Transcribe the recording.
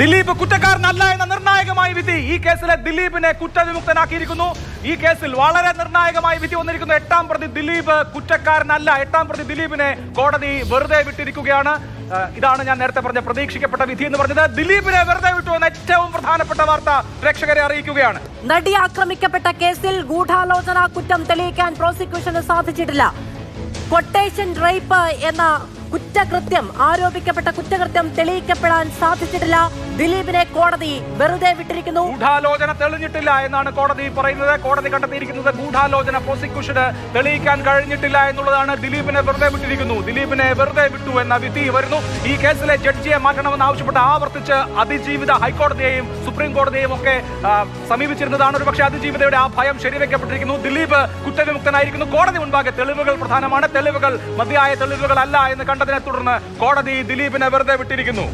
ദിലീപ് കുറ്റക്കാരനല്ല എന്ന നിർണായകമായ വിധി ഈ കേസിലെ ദിലീപിനെ കുറ്റവിമുക്തനാക്കിയിരിക്കുന്നു. ഈ കേസിൽ വളരെ നിർണായകമായ വിധി വന്നിരിക്കുന്നു. എട്ടാം പ്രതി ദിലീപ് കുറ്റക്കാരനല്ല. എട്ടാം പ്രതി ദിലീപിനെ കോടതി വെറുതെ വിട്ടിരിക്കുകയാണ്. ഇതാണ് ഞാൻ നേരത്തെ പറഞ്ഞ പ്രതീക്ഷിക്കപ്പെട്ട വിധി എന്ന് പറഞ്ഞത്. ദിലീപിനെ വെറുതെ വിട്ടു എന്ന ഏറ്റവും പ്രധാനപ്പെട്ട വാർത്ത പ്രേക്ഷകരെ അറിയിക്കുകയാണ്. നടി ആക്രമിക്കപ്പെട്ട കേസിൽ ഗൂഢാലോചന കുറ്റം തെളിയിക്കാൻ പ്രോസിക്യൂഷന് സാധിച്ചിട്ടില്ല. കൊട്ടേഷൻ റേപ്പ് എന്ന കുറ്റകൃത്യം ആരോപിക്കപ്പെട്ട കുറ്റകൃത്യം തെളിയിക്കപ്പെടാൻ സാധിച്ചിട്ടില്ല. ദിലീപിനെ കോടതി വെറുതെ വിട്ടിരിക്കുന്നു. ഗൂഢാലോചന തെളിഞ്ഞിട്ടില്ല എന്നാണ് കോടതി പറയുന്നത്. കോടതി കണ്ടെത്തിയിരിക്കുന്നത് ഗൂഢാലോചന പ്രോസിക്യൂഷന് തെളിയിക്കാൻ കഴിഞ്ഞിട്ടില്ല എന്നുള്ളതാണ് ദിലീപിനെ വെറുതെ വിട്ടിരിക്കുന്നു. ദിലീപിനെ വെറുതെ വിട്ടു എന്ന വിധി വരുന്നു. ഈ കേസിലെ ജഡ്ജിയെ മാറ്റണമെന്ന് ആവശ്യപ്പെട്ട് ആവർത്തിച്ച് അതിജീവിത ഹൈക്കോടതിയെയും സുപ്രീം കോടതിയെയും ഒക്കെ സമീപിച്ചിരുന്നതാണ്. ഒരു പക്ഷേ അതിജീവിതയുടെ ആ ഭയം ശരിവെക്കപ്പെട്ടിരിക്കുന്നു. ദിലീപ് കുറ്റവിമുക്തനായിരിക്കുന്നു. കോടതി മുൻപാകെ തെളിവുകൾ പ്രധാനമാണ്. തെളിവുകൾ മതിയായ തെളിവുകളല്ല എന്ന് കണ്ടതിനെ തുടർന്ന് കോടതി ദിലീപിനെ വെറുതെ വിട്ടിരിക്കുന്നു.